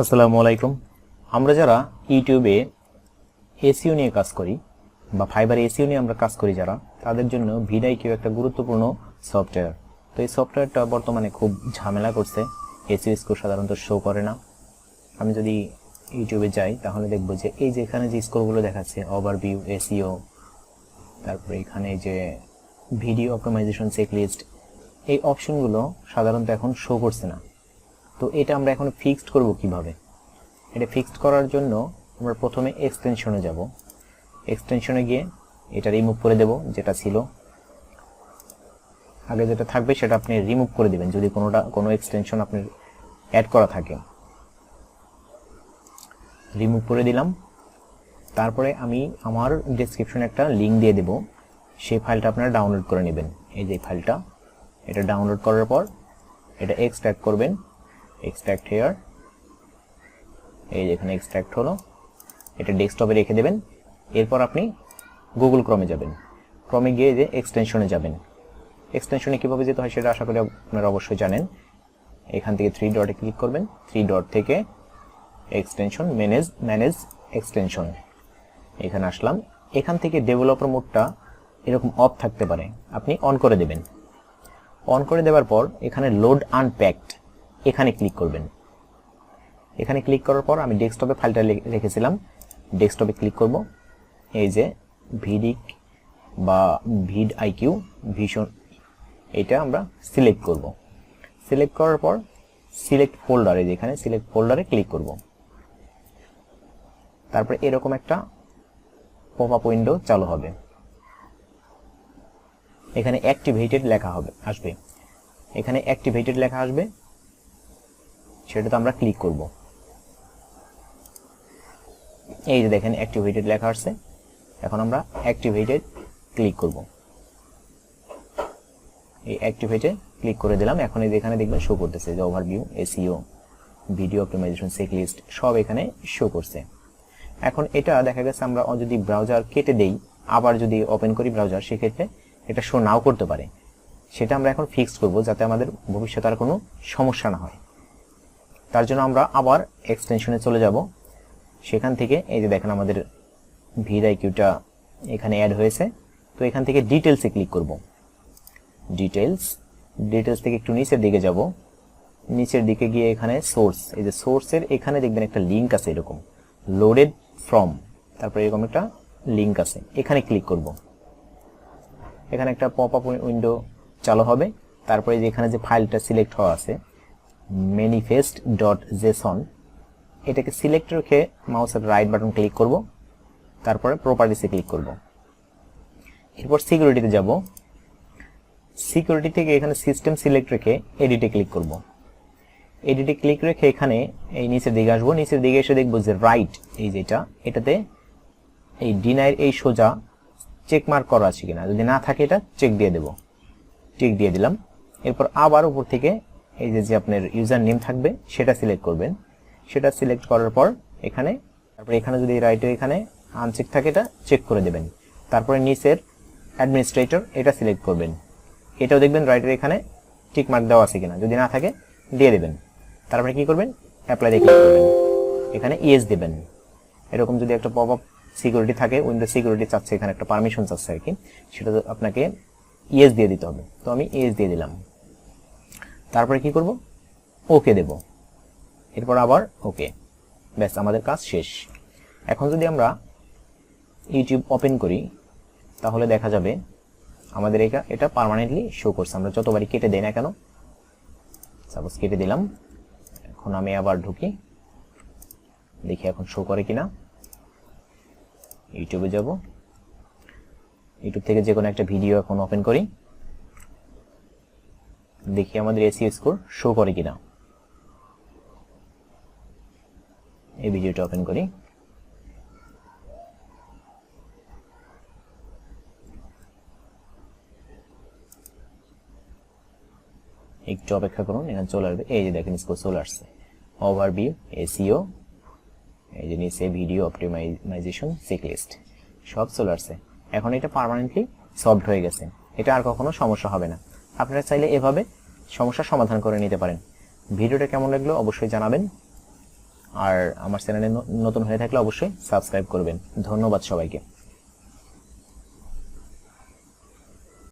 আসসালামু আলাইকুম। আমরা যারা ইউটিউবে এসিও নিয়ে কাজ করি বা ফাইবার এসিও নিয়ে আমরা কাজ করি যারা, তাদের জন্য ভিডাই কিউ একটা গুরুত্বপূর্ণ সফটওয়্যার। তো এই সফটওয়্যারটা বর্তমানে খুব ঝামেলা করছে। এসিও স্কোর সাধারণত শো করে না। আমি যদি ইউটিউবে যাই, তাহলে দেখব যে এই যে এখানে যে স্কোরগুলো দেখাচ্ছে ওভারভিউ এসিও তারপরে এখানে যে ভিডিও অপটিমাইজেশন চেকলিস্ট এই অপশনগুলো সাধারণত এখন শো করছে না। তো এটা আমরা এখন ফিক্সড করব কীভাবে? এটা ফিক্সড করার জন্য আমরা প্রথমে এক্সটেনশনে যাব। এক্সটেনশনে গিয়ে এটা রিমুভ করে দেব, যেটা ছিল। আগে যেটা থাকবে সেটা আপনি রিমুভ করে দিবেন, যদি কোনোটা, কোনো এক্সটেনশন আপনার অ্যাড করা থাকে। রিমুভ করে দিলাম। তারপরে আমি আমার ডেসক্রিপশনে একটা লিঙ্ক দিয়ে দেব। সেই ফাইলটা আপনারা ডাউনলোড করে নেবেন। এই যে ফাইলটা, এটা ডাউনলোড করার পর এটা এক্সট্র্যাক্ট করবেন। এক্সট্র্যাক্ট হেয়ার এই যে এখানে এক্সট্র্যাক্ট হলো। এটা ডেস্কটপে রেখে দেবেন। এরপর আপনি গুগল ক্রমে যাবেন। ক্রমে গিয়ে যে এক্সটেনশনে যাবেন। এক্সটেনশনে কীভাবে যেতে হয় সেটা আশা করি আপনারা অবশ্যই জানেন। এখান থেকে থ্রি ডটে ক্লিক করবেন। থ্রি ডট থেকে এক্সটেনশন ম্যানেজ ম্যানেজ এক্সটেনশন এখানে আসলাম। এখান থেকে ডেভেলপার মোডটা এরকম অফ থাকতে পারে। আপনি অন করে দেবেন। অন করে দেওয়ার পর এখানে লোড আনপ্যাকড এখানে ক্লিক করবেন। এখানে ক্লিক করার পর আমি ডেস্কটপে ফাইলটা রেখেছিলাম। ডেস্কটপে ক্লিক করব। এই যে ভিডিক বা ভিড আইকিউ ভীষণ এটা আমরা সিলেক্ট করব। সিলেক্ট করার পর সিলেক্ট ফোল্ডারে যেখানে সিলেক্ট ফোল্ডারে ক্লিক করব। তারপরে এরকম একটা পপ উইন্ডো চালু হবে। এখানে অ্যাক্টিভেটেড লেখা হবে, আসবে। এখানে অ্যাক্টিভেটেড লেখা আসবে। সেটাতে আমরা ক্লিক করব। এই যে দেখেন অ্যাক্টিভেটেড লেখা আসছে। এখন আমরা অ্যাক্টিভেটেড ক্লিক করব। এই অ্যাক্টিভেটে ক্লিক করে দিলাম। এখন এই এখানে দেখবেন শো করতেছে যে overview SEO video optimisation check list সব এখানে শো করছে। এখন এটা দেখা গেছে আমরা যদি ব্রাউজার কেটে দেই, আবার যদি ওপেন করি ব্রাউজার সেক্ষেত্রে এটা শো নাও করতে পারে। সেটা আমরা এখন ফিক্স করব যাতে আমাদের ভবিষ্যতে আর কোনো সমস্যা না হয়। তার জন্য আমরা আবার এক্সটেনশনে চলে যাব। সেখান থেকে, এই যে দেখেন আমাদের ভিড আইকিউটা এখানে অ্যাড হয়েছে। তো এখান থেকে ডিটেলসে ক্লিক করব। ডিটেলস ডিটেলস থেকে একটু নিচের দিকে যাব। নিচের দিকে গিয়ে এখানে সোর্স এই যে সোর্সের এখানে দেখবেন একটা লিঙ্ক আছে এরকম। লোডেড ফ্রম তারপরে এরকম একটা লিঙ্ক আছে। এখানে ক্লিক করব। এখানে একটা পপ আপ উইন্ডো চালু হবে। তারপরে যে এখানে যে ফাইলটা সিলেক্ট হওয়া আছে ম্যানিফেস্ট ডট জেসন এটাকে সিলেক্ট রেখে মাউসের রাইট বাটন ক্লিক করব। তারপরে প্রপার্টিসে ক্লিক করব। এরপর সিকিউরিটিতে যাব। সিকিউরিটি থেকে এখানে সিস্টেম সিলেক্ট রেখে এডিটে ক্লিক করব। এডিটে ক্লিক রেখে এখানে এই নিচের দিকে আসব। নিচের দিকে এসে দেখব যে রাইট এই যেটা এটাতে এই ডিনাইর এই সোজা চেক মার্ক করা আছে কিনা। যদি না থাকে এটা চেক দিয়ে দেব। চেক দিয়ে দিলাম। এরপর আবার উপর থেকে এই যে যে আপনার ইউজার নেম থাকবে, সেটা সিলেক্ট করবেন। সেটা সিলেক্ট করার পর এখানে, তারপরে এখানে যদি রাইটে এখানে আনচেক থাকে, এটা চেক করে দেবেন। তারপরে নিচের অ্যাডমিনিস্ট্রেটর এটা সিলেক্ট করবেন। এটাও দেখবেন রাইটের এখানে টিক মার্ক দেওয়া আছে কিনা। যদি না থাকে, দিয়ে দেবেন। তারপরে কি করবেন? অ্যাপ্লাই দিয়ে ক্লিক করবেন। এখানে ইএস দেবেন। এরকম যদি একটা পপ আপ সিকিউরিটি থাকে উইন্ডো সিকিউরিটি চাচ্ছে, এখানে একটা পারমিশন চাচ্ছে আর কি, সেটা আপনাকে ইএস দিয়ে দিতে হবে। তো আমি ইএস দিয়ে দিলাম। তারপরে কি করব? ওকে দেব। এরপর আবার ওকে ব্যাস, আমাদের কাজ শেষ। এখন যদি আমরা ইউটিউব ওপেন করি, তাহলে দেখা যাবে আমাদের এটা এটা পারমানেন্টলি শো করছে। আমরা যতবারই কেটে দেই না কেন সাপোজ কেটে দিলাম, এখন আমি আবার ঢুকি, দেখি এখন শো করে কিনা। ইউটিউবে যাব। ইউটিউব থেকে যে কোনো একটা ভিডিও এখন ওপেন করি। দেখি আমাদের এসিও স্কোর শো করে কিনা। এই ভিডিওটা ওপেন করি। একটু অপেক্ষা করুন, এখানে চলে আসবে। এই যে দেখেন স্কোর চলে আসছে। ওভার ওভারভিউ এসিও এই যে নিচে ভিডিও অপটিমাইজেশন চেকলিস্ট সব চলে আসছে। এখন এটা পার্মানেন্টলি সলভ হয়ে গেছে। এটা আর কখনো সমস্যা হবে না। আপনারা চাইলে এভাবে সমস্যার সমাধান করে নিতে পারেন। ভিডিওটা কেমন লাগল অবশ্যই জানাবেন। আর আমার চ্যানেলে নতুন হয়ে থাকলে অবশ্যই সাবস্ক্রাইব করবেন। ধন্যবাদ সবাইকে।